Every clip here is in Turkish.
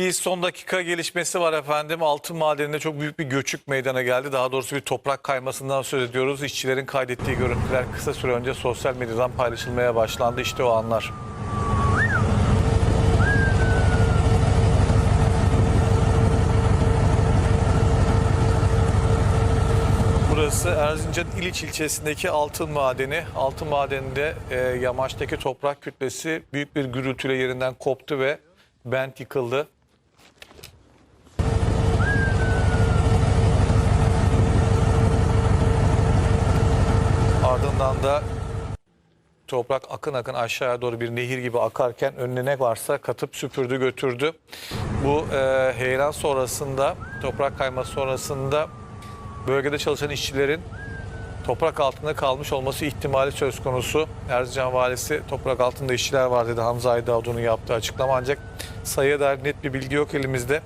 Bir son dakika gelişmesi var efendim. Altın madeninde çok büyük bir göçük meydana geldi. Daha doğrusu bir toprak kaymasından söz ediyoruz. İşçilerin kaydettiği görüntüler kısa süre önce sosyal medyadan paylaşılmaya başlandı. İşte o anlar. Burası Erzincan İliç ilçesindeki altın madeni. Altın madeninde e, yamaçtaki toprak kütlesi büyük bir gürültüyle yerinden koptu ve bent yıkıldı. Ardından da toprak akın akın aşağıya doğru bir nehir gibi akarken önüne ne varsa katıp süpürdü götürdü. Bu e, heyelan sonrasında toprak kayması sonrasında bölgede çalışan işçilerin toprak altında kalmış olması ihtimali söz konusu. Erzincan valisi toprak altında işçiler var dedi Hamza Aydavudu'nun yaptığı açıklama ancak sayıya dair net bir bilgi yok elimizde.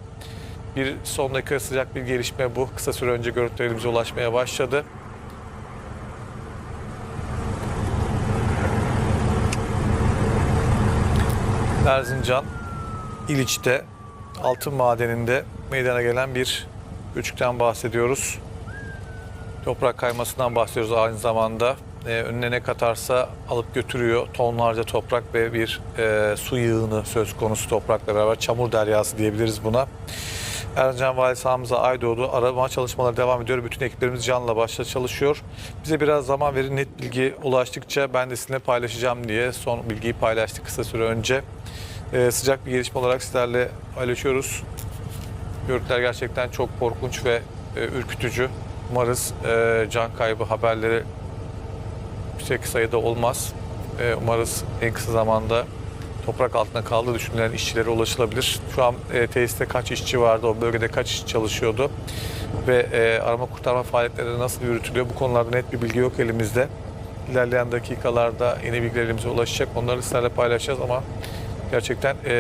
Bir son dakika sıcak bir gelişme bu. Kısa süre önce görüntülerimize ulaşmaya başladı. Erzincan İliç'te altın madeninde meydana gelen bir göçükten bahsediyoruz. Toprak kaymasından bahsediyoruz aynı zamanda. Ee, önüne ne katarsa alıp götürüyor. Tonlarca toprak ve bir e, su yığını söz konusu toprakla beraber. Çamur deryası diyebiliriz buna. Erzincan Valisi Hamza Aydoğdu arama çalışmaları devam ediyor. Bütün ekiplerimiz canla başla çalışıyor. Bize biraz zaman verin net bilgi ulaştıkça ben de sizinle paylaşacağım diye son bilgiyi paylaştık kısa süre önce. Ee, sıcak bir gelişme olarak sizlerle paylaşıyoruz. Görüntüler gerçekten çok korkunç ve e, ürkütücü. Umarız e, can kaybı haberleri yüksek sayıda olmaz. E, umarız en kısa zamanda toprak altında kaldığı düşünülen işçilere ulaşılabilir. Şu an e, tesiste kaç işçi vardı, o bölgede kaç işçi çalışıyordu ve e, arama kurtarma faaliyetleri nasıl yürütülüyor bu konularda net bir bilgi yok elimizde. İlerleyen dakikalarda yeni bilgilerimize ulaşacak. Onları sizlerle paylaşacağız ama gerçekten e,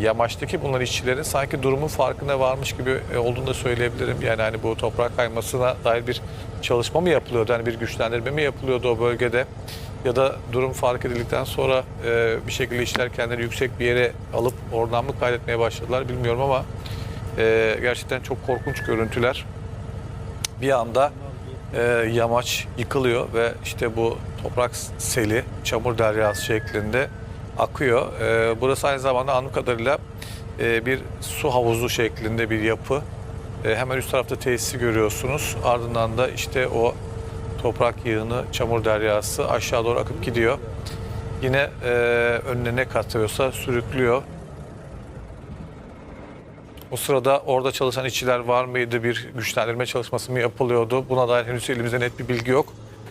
yamaçtaki bunlar işçilerin sanki durumun farkına varmış gibi e, olduğunu da söyleyebilirim. Yani hani bu toprak kaymasına dair bir çalışma mı yapılıyordu? Yani bir güçlendirme mi yapılıyordu o bölgede? Ya da durum fark edildikten sonra e, bir şekilde işler kendileri yüksek bir yere alıp oradan mı kaydetmeye başladılar bilmiyorum ama e, gerçekten çok korkunç görüntüler. Bir anda e, yamaç yıkılıyor ve işte bu toprak seli, çamur deryası şeklinde akıyor. E, burası aynı zamanda anladığım kadarıyla e, bir su havuzu şeklinde bir yapı. E, hemen üst tarafta tesisi görüyorsunuz. Ardından da işte o toprak yığını, çamur deryası aşağı doğru akıp gidiyor. Yine e, önüne ne katıyorsa sürüklüyor. O sırada orada çalışan işçiler var mıydı? Bir güçlendirme çalışması mı yapılıyordu? Buna dair henüz elimizde net bir bilgi yok.